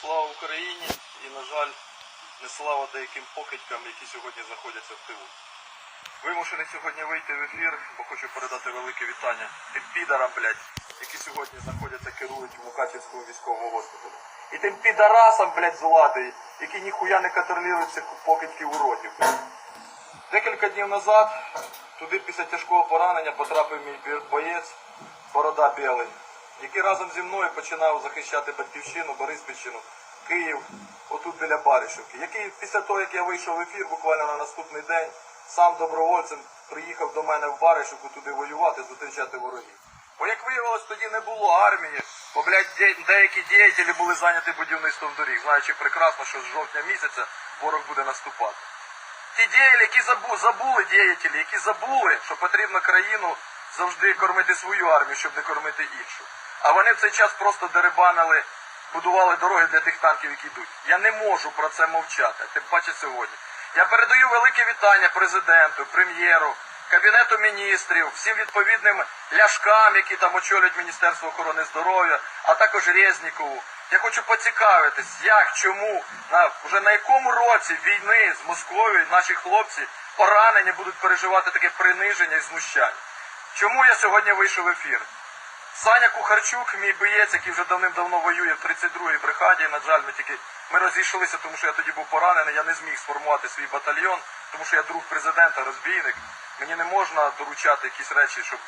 Слава Україні і, на жаль, не слава деяким покидькам, які сьогодні знаходяться в тилу. Вимушений сьогодні вийти в ефір, бо хочу передати велике вітання тим підарам, блядь, які сьогодні знаходяться, керують у Мукачівському військовому госпіталі. І тим підарасам, блядь, з влади, які ніхуя не контролюють цих покидьків уродів. Декілька днів назад туди після тяжкого поранення потрапив мій боєць Борода Білий, який разом зі мною починав захищати Батьківщину, Бориспільщину, Київ, отут біля Баришівки, який після того, як я вийшов в ефір, буквально на наступний день, сам добровольцем приїхав до мене в Баришівку туди воювати, зустрічати ворогів. Бо як виявилось, тоді не було армії, бо, блядь, де- деякі діятелі були зайняті будівництвом доріг, знаючи прекрасно, що з жовтня місяця ворог буде наступати. Ті діялі, які забу, забули діятелі, які забули, що потрібно країну завжди кормити свою армію, щоб не кормити іншу. А вони в цей час просто дерибанили, будували дороги для тих танків, які йдуть. Я не можу про це мовчати, тим паче сьогодні. Я передаю велике вітання президенту, прем'єру, кабінету міністрів, всім відповідним ляшкам, які там очолюють Міністерство охорони здоров'я, а також Резнікову. Я хочу поцікавитись, як, чому, на вже на якому році війни з Московією наші хлопці поранені будуть переживати таке приниження і знущання. Чому я сьогодні вийшов в ефір? Саня Кухарчук, мій боєць, який вже давним-давно воює в 32-й бригаді. На жаль, ми тільки ми розійшлися, тому що я тоді був поранений. Я не зміг сформувати свій батальйон, тому що я друг президента, розбійник. Мені не можна доручати якісь речі, щоб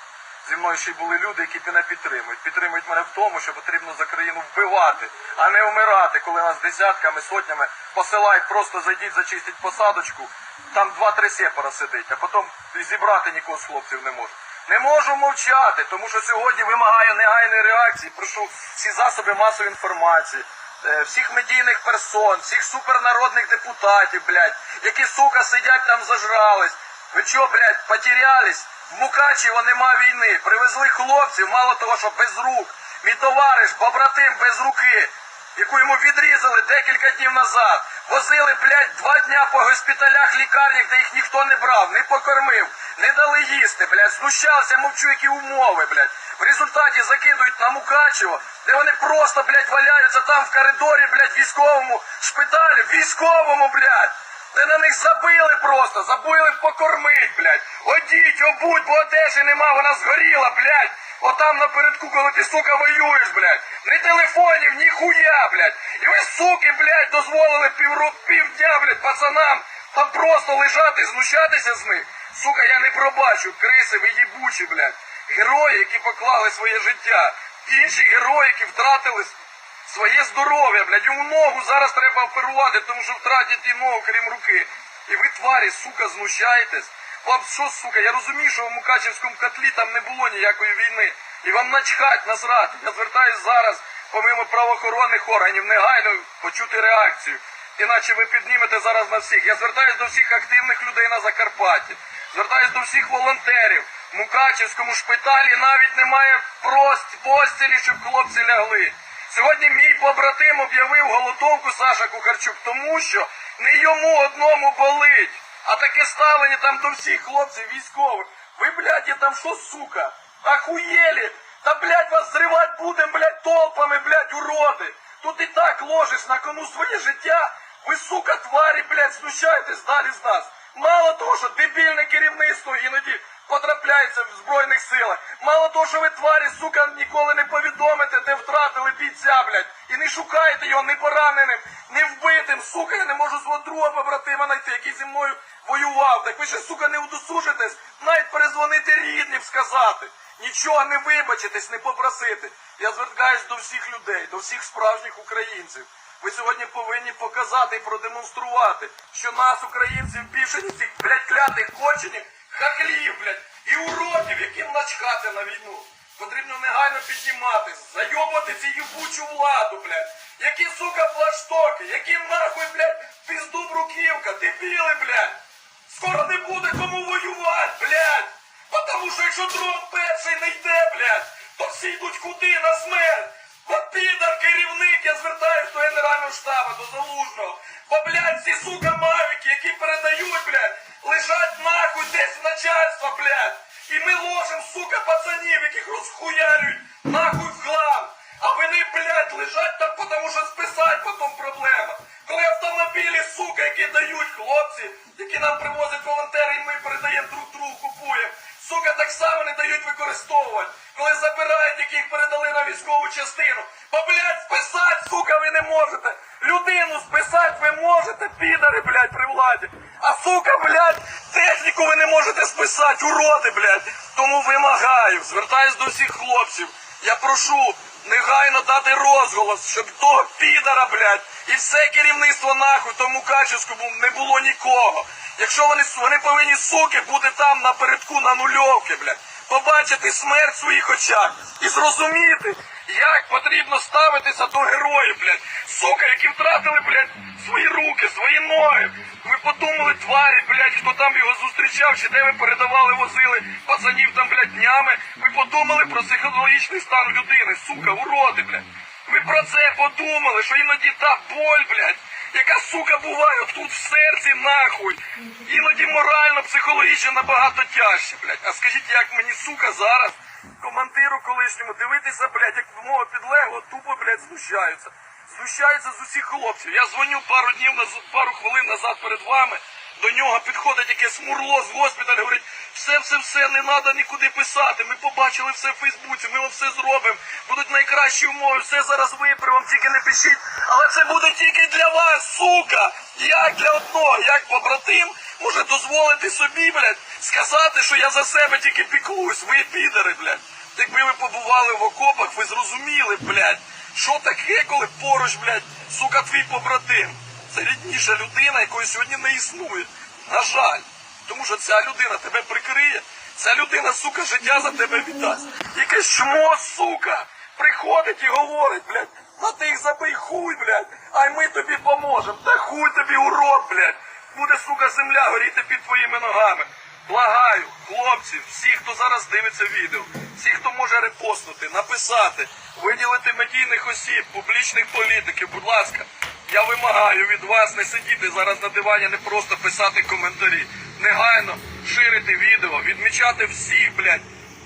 зі мною ще й були люди, які мене підтримують. Підтримують мене в тому, що потрібно за країну вбивати, а не вмирати, коли нас десятками, сотнями посилають, просто зайдіть, зачистіть посадочку. Там два-три сепара сидить, а потім зібрати нікого з хлопців не можуть. Не можу мовчати, тому що сьогодні вимагаю негайної реакції. Прошу всі засоби масової інформації, е, всіх медійних персон, всіх супернародних депутатів, блядь, які, сука, сидять там зажрались. Ви чо, блядь, потерялись? В Мукачево нема війни. Привезли хлопців, мало того, що без рук. Мій товариш, побратим без руки, яку йому відрізали декілька днів назад. Возили, блядь, два дня по госпіталях, лікарнях, де їх ніхто не брав, не покормив, не дали їсти, блядь, знущалися, мовчу, які умови, блядь. В результаті закидують на Мукачево, де вони просто, блядь, валяються там в коридорі, блядь, військовому шпиталі, військовому, блядь. Де на них забили просто, забили покормить, блядь. Одіть, обудь, бо одежі нема, вона згоріла, блядь. Отам напередку, коли ти, сука, воюєш, блядь. Ні телефонів, ні хуя, блядь. І ви, суки, блядь, дозволили півру, півдня, блядь, пацанам там просто лежати, знущатися з них. Сука, я не пробачу, криси, ви їбучі, блядь. Герої, які поклали своє життя. Інші герої, які втратили своє здоров'я, блядь, йому ногу зараз треба оперувати, тому що втратять і ногу, крім руки. І ви, тварі, сука, знущаєтесь. Вам що, сука, я розумію, що в Мукачевському котлі там не було ніякої війни. І вам начхать, насрати. Я звертаюсь зараз, помимо правоохоронних органів, негайно почути реакцію. Іначе ви піднімете зараз на всіх. Я звертаюсь до всіх активних людей на Закарпатті. Звертаюсь до всіх волонтерів. В Мукачевському шпиталі навіть немає прост- постілі, щоб хлопці лягли. Сьогодні мій побратим об'явив голодовку Саша Кухарчук, тому що не йому одному болить, а таке ставлення там до всіх хлопців військових. Ви, блядь, там що, сука? Ахуєлі? Та, блядь, вас зривать будем, блядь, толпами, блядь, уроди. Тут і так ложиш на кону своє життя. Ви, сука, тварі, блядь, знущаєтесь далі з нас. Мало того, що дебільне керівництво іноді потрапляється в Збройних силах. Мало того, що ви тварі, сука, ніколи не повідомите, де втратили бійця, блядь. І не шукаєте його не пораненим, не вбитим, сука, я не можу свого друга побратима знайти, який зі мною воював. Так ви ще, сука, не удосужитесь, навіть перезвонити рідним, сказати. Нічого не вибачитись, не попросити. Я звертаюсь до всіх людей, до всіх справжніх українців. Ви сьогодні повинні показати і продемонструвати, що нас, українців, більше ніж цих, блядь, клятих конченів, хаклів, блядь, і уродів, яким начхати на війну. Потрібно негайно підніматись, зайобати цю їбучу владу, блядь. Які, сука, флагштоки, які нахуй, блядь, пізду бруківка, дебіли, блядь. Скоро не буде кому воювати, блядь. Потому що якщо дрон перший не йде, блядь, то всі йдуть куди на смерть. Бо підар керівник, я звертаюсь до Генерального штабу, до Залужного. Бо, блядь, ці сука мавіки, які передають, блядь, лежать нахуй десь в начальство, блядь. І ми ложим, сука, пацанів, яких розхуярюють нахуй в хлам. А вони, блядь, лежать там, тому що списать потім проблема. Коли автомобілі, сука, які дають хлопці, які нам привозять волонтери, і ми передаємо друг другу, купуємо. Сука, так само не дають використовувати. Коли забирають, яких передали на військову частину. Бо, блядь, списать, сука, ви не можете. Людину списать ви можете, підари, блядь, при владі. А сука, блядь, техніку ви не можете списати, уроди, блядь. Тому вимагаю, звертаюсь до всіх хлопців. Я прошу негайно дати розголос, щоб того підара, блядь, і все керівництво нахуй тому Качівському не було нікого. Якщо вони, вони повинні, суки, бути там напередку на нульовки, блядь, побачити смерть в своїх очах і зрозуміти, як потрібно ставитися до героїв, блядь, сука, які втратили, блядь, свої руки, свої ноги. Ви подумали, тварі, блядь, хто там його зустрічав, чи де ви передавали, возили пацанів там, блядь, днями. Ви подумали про психологічний стан людини, сука, уроди, блядь. Ви про це подумали, що іноді та боль, блядь, яка сука буває тут в серці, нахуй. Іноді морально, психологічно набагато тяжче, блядь. А скажіть, як мені, сука, зараз, командиру колишньому, дивитися, блядь, як мого підлегло, тупо, блядь, знущаються. Знущаються з усіх хлопців. Я дзвоню пару днів пару хвилин назад перед вами. До нього підходить якесь мурло з госпіталю, говорить, все, все, все, не треба нікуди писати. Ми побачили все в Фейсбуці, ми вам все зробимо. Будуть найкращі умови, все зараз виправимо, тільки не пишіть. Але це буде тільки для вас, сука! Як для одного, як побратим може дозволити собі, блядь, сказати, що я за себе тільки піклуюсь. Ви підери, блядь. Якби ви побували в окопах, ви зрозуміли, блядь, що таке, коли поруч, блядь, сука, твій побратим. Це рідніша людина, якої сьогодні не існує. На жаль. Тому що ця людина тебе прикриє, ця людина, сука, життя за тебе віддасть. Якесь чмо, сука, приходить і говорить, блядь, на ти їх забий хуй, блядь, а й ми тобі поможемо. Та хуй тобі урод, блядь. Буде, сука, земля горіти під твоїми ногами. Благаю, хлопці, всі, хто зараз дивиться відео, всі, хто може репостнути, написати, виділити медійних осіб, публічних політиків, будь ласка, я вимагаю від вас не сидіти зараз на дивані, не просто писати коментарі. Негайно ширити відео, відмічати всіх, блядь,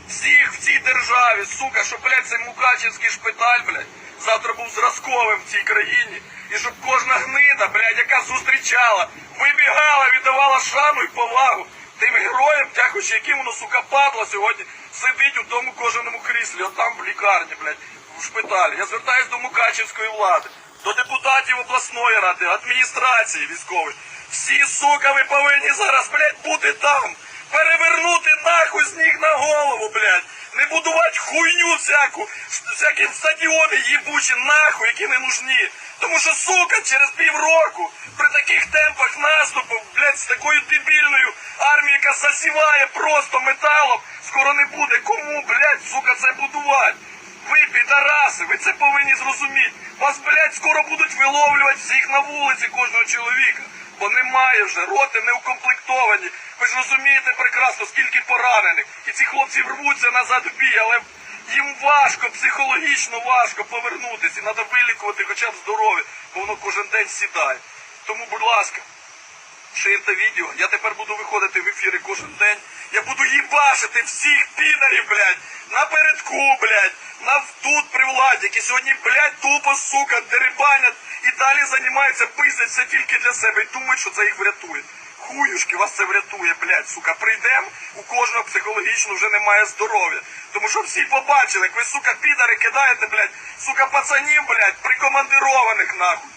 всіх в цій державі, сука, щоб, блядь, цей Мукачівський шпиталь, блядь, завтра був зразковим в цій країні. І щоб кожна гнида, блядь, яка зустрічала, вибігала, віддавала шану і повагу тим героям, дякуючи яким воно, сука, падло сьогодні сидить у тому кожаному кріслі, отам в лікарні, блядь, в шпиталі. Я звертаюсь до Мукачівської влади, до депутатів обласної ради, адміністрації військової. Всі, сука, ви повинні зараз, блядь, бути там. Перевернути нахуй з ніг на голову, блядь. Не будувати хуйню всяку, всякі стадіони їбучі нахуй, які не нужні. Тому що, сука, через півроку при таких темпах наступу, блядь, з такою дебільною армією, яка засіває просто металом, скоро не буде. Кому, блядь, сука, це будувати? Ви, підараси, ви це повинні зрозуміти. Вас, блядь, скоро будуть виловлювати всіх на вулиці кожного чоловіка. Бо немає вже, роти не укомплектовані. Ви ж розумієте прекрасно, скільки поранених. І ці хлопці рвуться назад в бій, але їм важко, психологічно важко повернутися. І треба вилікувати хоча б здоров'я, бо воно кожен день сідає. Тому, будь ласка, ширте відео. Я тепер буду виходити в ефіри кожен день. Я буду їбашити всіх підарів, блядь, напередку, блядь, на тут при владі, які сьогодні, блядь, тупо, сука, дерибанять і далі займаються, пиздять все тільки для себе і думають, що це їх врятує. Хуюшки, вас це врятує, блядь, сука. Прийдемо, у кожного психологічно вже немає здоров'я. Тому що всі побачили, як ви, сука, підари кидаєте, блядь, сука, пацанів, блядь, прикомандированих, нахуй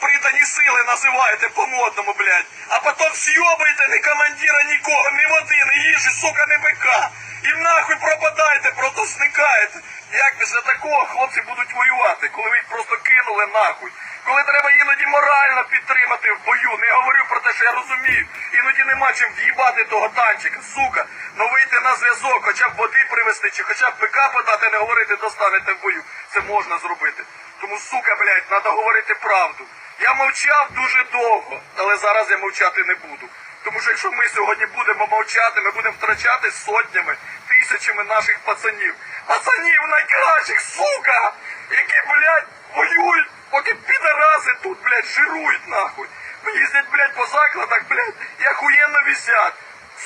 придані сили називаєте по-модному, блядь. А потім с'йобаєте ні командира, нікого, ні води, ні їжі, сука, ні бика. І нахуй пропадаєте, просто зникаєте. Як після такого хлопці будуть воювати, коли ви їх просто кинули нахуй? Коли треба іноді морально підтримати в бою, не говорю про те, що я розумію. Іноді нема чим в'їбати того танчика, сука. Ну вийти на зв'язок, хоча б води привезти, чи хоча б бика подати, не говорити, достанете в бою. Це можна зробити. Тому, сука, блядь, треба говорити правду. Я мовчав дуже довго, але зараз я мовчати не буду. Тому що якщо ми сьогодні будемо мовчати, ми будемо втрачати сотнями, тисячами наших пацанів. Пацанів найкращих, сука! Які, блядь, воюють, поки підараси тут, блядь, жирують нахуй. Їздять, блядь, по закладах, блядь, і охуєнно висять.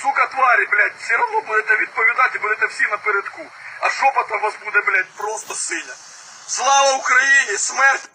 Сука, тварі, блядь, все одно будете відповідати, будете всі напередку. А жопа там вас буде, блядь, просто синя. Слава Україні! Смерть